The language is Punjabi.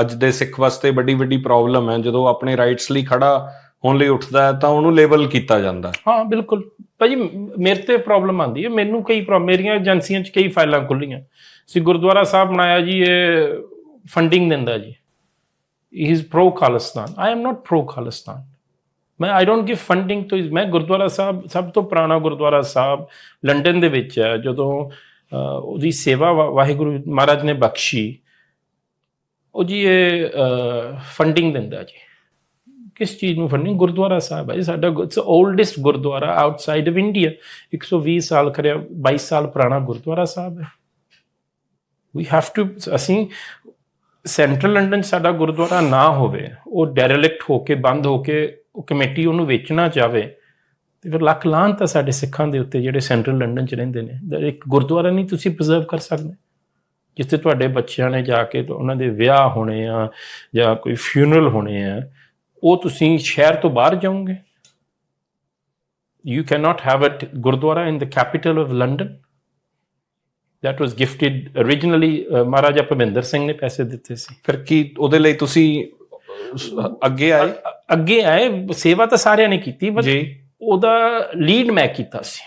ਅੱਜ ਦੇ ਸਿੱਖ ਵਾਸਤੇ ਵੱਡੀ ਵੱਡੀ ਪ੍ਰੋਬਲਮ ਹੈ। ਜਦੋਂ ਆਪਣੇ ਰਾਈਟਸ ਲਈ ਖੜਾ ਹੋਣ ਲਈ ਉੱਠਦਾ ਹੈ, ਤਾਂ ਉਹਨੂੰ ਲੇਬਲ ਕੀਤਾ ਜਾਂਦਾ ਹਾਂ। ਬਿਲਕੁਲ। ਭਾਜੀ ਮ- ਮੇਰੇ ਤੇ ਪ੍ਰੋਬਲਮ ਆਂਦੀ ਹੈ। ਮੈਨੂੰ ਕਈ ਪ੍ਰੋ- ਮੇਰੀਆਂ ਏਜੰਸੀਆਂ 'ਚ ਕਈ ਫਾਈਲਾਂ ਖੁੱਲੀਆਂ ਸੀ ਗੁਰਦੁਆਰਾ ਸਾਹਿਬ ਬਣਾਇਆ ਜੀ, ਇਹ ਫੰਡਿੰਗ ਦਿੰਦਾ ਜੀ। He is pro Khalistan I am not pro Khalistan ਮੈਂ I don't give funding to ਮੈਂ ਗੁਰਦੁਆਰਾ ਸਾਹਿਬ, ਸਭ ਤੋਂ ਪੁਰਾਣਾ ਗੁਰਦੁਆਰਾ ਸਾਹਿਬ ਲੰਡਨ ਦੇ ਵਿੱਚ ਹੈ। ਜਦੋਂ ਉਹਦੀ ਸੇਵਾ ਵਾ- ਵਾਹਿਗੁਰੂ ਮਹਾਰਾਜ ਨੇ ਬਖਸ਼ੀ ਉਹ ਜੀ ਇਹ ਫੰਡਿੰਗ ਦਿੰਦਾ ਜੀ। ਕਿਸ ਚੀਜ਼ ਨੂੰ ਫੰਡਿੰਗ ਗੁਰਦੁਆਰਾ ਸਾਹਿਬ ਹੈ ਇਹ ਸਾਡਾ। It's oldest gurdwara outside of India 120 ਸਾਲ ਕਰਿਆ 22 ਸਾਲ ਪੁਰਾਣਾ ਗੁਰਦੁਆਰਾ ਸਾਹਿਬ ਹੈ। ਵੀ ਹੈਵ ਟੂ ਅਸੀਂ ਸੈਂਟਰਲ ਲੰਡਨ 'ਚ ਸਾਡਾ ਗੁਰਦੁਆਰਾ ਨਾ ਹੋਵੇ, ਉਹ ਡੈਰੈਲਿਕਟ ਹੋ ਕੇ, ਬੰਦ ਹੋ ਕੇ, ਉਹ ਕਮੇਟੀ ਉਹਨੂੰ ਵੇਚਣਾ ਚਾਵੇ, ਤੇ ਫਿਰ ਲੱਖ ਲਾਹਨਤ ਤਾਂ ਸਾਡੇ ਸਿੱਖਾਂ ਦੇ ਉੱਤੇ ਜਿਹੜੇ ਸੈਂਟਰਲ ਲੰਡਨ 'ਚ ਰਹਿੰਦੇ ਨੇ। ਇੱਕ ਗੁਰਦੁਆਰਾ ਨਹੀਂ ਤੁਸੀਂ ਪ੍ਰੀਜ਼ਰਵ ਕਰ ਸਕਦੇ। ਜਿੱਥੇ ਤੁਹਾਡੇ ਬੱਚਿਆਂ ਨੇ ਜਾ ਕੇ ਉਹਨਾਂ ਦੇ ਵਿਆਹ ਹੋਣੇ ਆ ਜਾਂ ਕੋਈ ਫਿਊਨਰਲ ਹੋਣੇ ਆ ਉਹ ਤੁਸੀਂ ਸ਼ਹਿਰ ਤੋਂ ਬਾਹਰ ਜਾਓਗੇ? You cannot have it gurdwara in the capital of london. That was gifted originally uh, Maharaja Bhavinder Singh ਨੇ ਪੈਸੇ ਦਿੱਤੇ ਸੀ। ਫਿਰ ਕੀ ਉਹਦੇ ਲਈ ਤੁਸੀਂ ਅੱਗੇ ਆਏ? ਅੱਗੇ ਆਏ ਸੇਵਾ ਤਾਂ ਸਾਰਿਆਂ ਨੇ ਕੀਤੀ ਜੀ। ਉਹਦਾ ਲੀਡ ਮੈਂ ਕੀਤਾ ਸੀ।